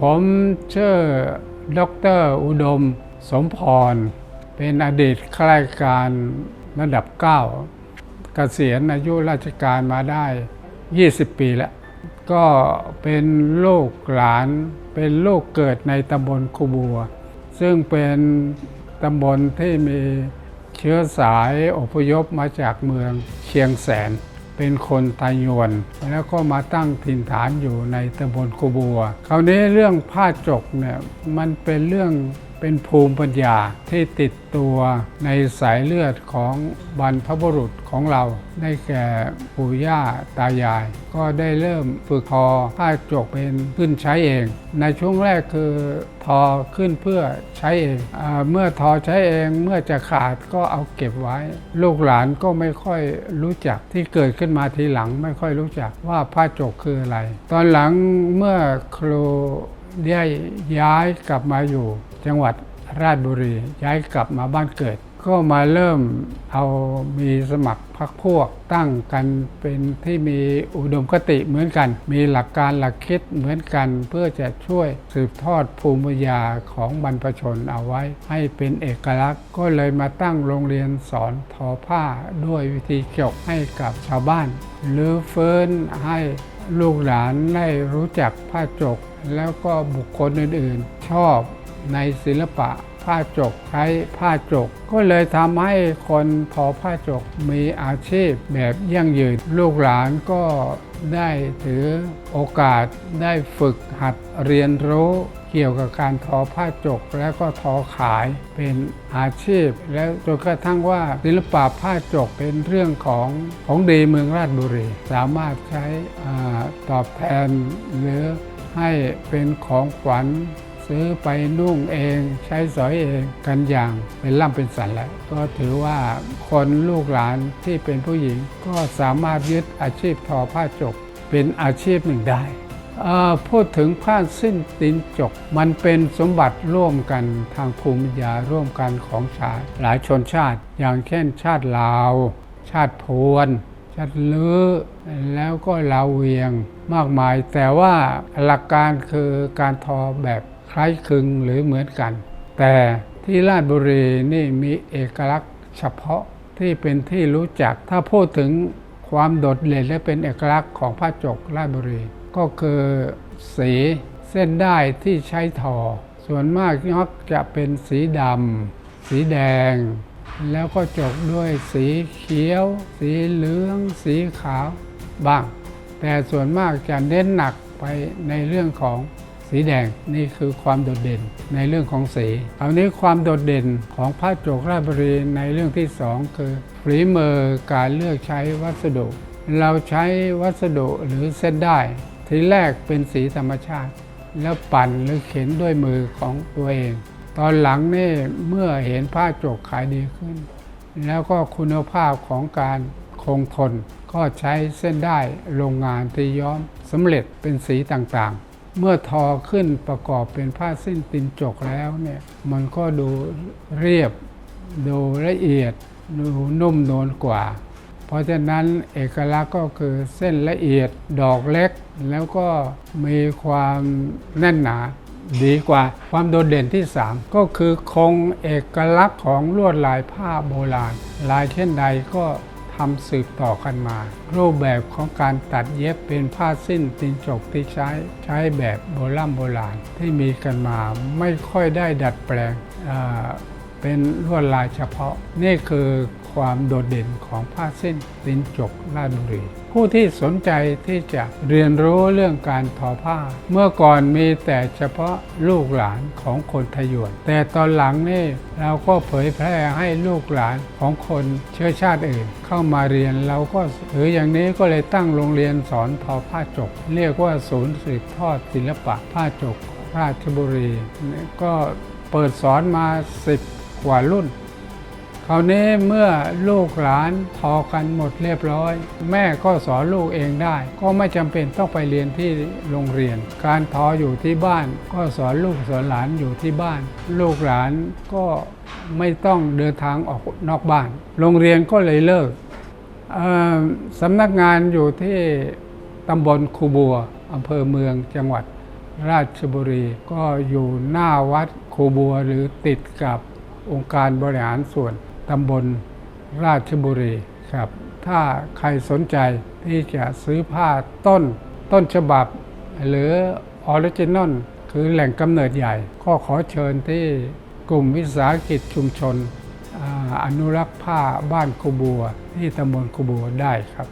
ผมชื่อดรอุดม สมพร เป็นอดีตข้าราชการระดับ 9 เกษียณอายุราชการมาได้ 20 ปีแล้ว ก็เป็นลูกหลานเป็นลูกเกิดในตำบลคูบัว ซึ่งเป็นตำบลที่มีเชื้อสายอพยพมาจากเมืองเชียงแสน เป็นคนไทยวน แล้วก็มาตั้งถิ่นฐานอยู่ในตำบลกูบัว คราวนี้เรื่องผ้าจกเนี่ยมันเป็นเรื่อง เป็นภูมิปัญญาที่ติดตัวในสายเลือดของบรรพบุรุษของเรา ได้แก่ปู่ย่าตายาย ก็ได้เริ่มฝึกทอผ้าจกเป็นขึ้นใช้เอง ในช่วงแรกคือทอขึ้นเพื่อใช้เองอเมื่อทอใช้เองเมื่อจะขาดก็เอาเก็บไว้ ลูกหลานก็ไม่ค่อยรู้จักที่เกิดขึ้นมาทีหลังไม่ค่อยรู้จักว่าผ้าจกคืออะไร ตอนหลังเมื่อครูได้ย้ายกลับมาอยู่ จังหวัดราชบุรีย้ายกลับมาบ้านเกิด ก็มาเริ่มเอามีสมัครพรรคพวกตั้งกันเป็นที่มีอุดมคติเหมือนกัน มีหลักการหลักคิดเหมือนกันเพื่อจะช่วยสืบทอดภูมิปัญญาของบรรพชนเอาไว้ ให้เป็นเอกลักษณ์ ก็เลยมาตั้งโรงเรียนสอนทอผ้าด้วยวิธีจกให้กับชาวบ้าน หรือเฟิร์นให้ลูกหลานได้รู้จักผ้าจก แล้วก็บุคคลอื่นๆ ชอบ ในศิลปะผ้าจกใช้ผ้าจก ก็เลยทำให้คนทอผ้าจกมีอาชีพแบบยั่งยืน ลูกหลานก็ได้ถือโอกาสได้ฝึกหัดเรียนรู้เกี่ยวกับการทอผ้าจกแล้วก็ทอขายเป็นอาชีพ แล้วจนกระทั่งว่าศิลปะผ้าจกเป็นเรื่องของของดีเมืองราชบุรี สามารถใช้อตอบแทนหรือให้เป็นของขวัญ ซื้อไปนุ่งเองใช้สอยเองกันอย่างเป็นล่ำเป็นสันแล้วก็ถือว่าคนลูกหลานที่เป็นผู้หญิงก็สามารถยึดอาชีพทอผ้าจกเป็นอาชีพหนึ่งได้อ่อพูดถึงผ้าสิ้นตินจก มันเป็นสมบัติร่วมกันทางภูมิปัญญาร่วมกันของชาติ หลายชนชาติ อย่างเช่นชาติลาว ชาติพวน ชาติลือแล้วก็ลาเวียงมากมาย แต่ว่าหลักการคือการทอแบบคล้ายคลึงหรือเหมือนกัน แต่ที่ราชบุรีนี่มีเอกลักษณ์เฉพาะที่เป็นที่รู้จัก ถ้าพูดถึงความโดดเด่นและเป็นเอกลักษณ์ของผ้าจกราชบุรี ก็คือสีเส้นได้ที่ใช้ทอ ส่วนมากมักจะเป็นสีดำสีแดง แล้วก็จกด้วยสีเขียว สีเหลือง สีขาวบ้าง แต่ส่วนมากจะเน้นหนักไปในเรื่องของสีแดงนี่คือความโดดเด่นในเรื่องของสีคราวนี้ความโดดเด่นของผ้าโจกราชบุรีในเรื่องที่สองคือฝีมือการเลือกใช้วัสดุ เราใช้วัสดุหรือเส้นได้ทีแรกเป็นสีธรรมชาติ แล้วปั่นหรือเข็นด้วยมือของตัวเอง ตอนหลังนี่เมื่อเห็นผ้าโจกขายดีขึ้น แล้วก็คุณภาพของการคงทนก็ใช้เส้นได้โรงงานที่ย้อมสำเร็จเป็นสีต่างๆ เมื่อทอขึ้นประกอบเป็นผ้าสิ้นตินจกแล้วเนี่ยมันก็ดูเรียบ ดูละเอียด ดูนุ่มนวลกว่า เพราะฉะนั้นเอกลักษณ์ก็คือเส้นละเอียดดอกเล็ก แล้วก็มีความแน่นหนา ดีกว่าความโดดเด่นที่ 3 ก็คือคงเอกลักษณ์ของลวดลายผ้าโบราณ ลายเช่นใดก็ทำสืบต่อกันมา รูปแบบของการตัดเย็บเป็นผ้าสิ้นตินจกที่ใช้ใช้แบบโบราณโบราณที่มีกันมาไม่ค่อยได้ดัดแปลงเป็นลวดลายเฉพาะ นี่คือความโดดเด่นของผ้าสิ้นตินจกราชบุรี ผู้ที่สนใจที่จะเรียนรู้เรื่องการทอผ้า เมื่อก่อนมีแต่เฉพาะลูกหลานของคนไทยวน แต่ตอนหลังนี่เราก็เผยแพร่ให้ลูกหลานของคนเชื้อชาติอื่น เข้ามาเรียนเราก็ถืออย่างนี้ก็เลยตั้งโรงเรียนสอนทอผ้าจก เรียกว่าศูนย์สืบทอดศิลปะผ้าจกราชบุรีก็เปิดสอนมา 10 กว่ารุ่น คราวนี้เมื่อลูกหลานทอกันหมดเรียบร้อย แม่ก็สอนลูกเองได้ ก็ไม่จำเป็นต้องไปเรียนที่โรงเรียน การทออยู่ที่บ้าน ก็สอนลูกสอนหลานอยู่ที่บ้าน ลูกหลานก็ไม่ต้องเดินทางออกนอกบ้าน โรงเรียนก็เลยเลิกสำนักงานอยู่ที่ตำบลคูบัวอำเภอเมืองจังหวัดราชบุรีก็อยู่หน้าวัดคูบัวหรือติดกับองค์การบริหารส่วน ตำบลราชบุรีครับ ถ้าใครสนใจที่จะซื้อผ้าต้นต้นฉบับ หรือออริจินอลคือแหล่งกำเนิดใหญ่ ก็ขอเชิญที่กลุ่มวิสาหกิจชุมชนออนุรักษ์ผ้าบ้านคูบัว ที่ตำบลคูบัวได้ครับ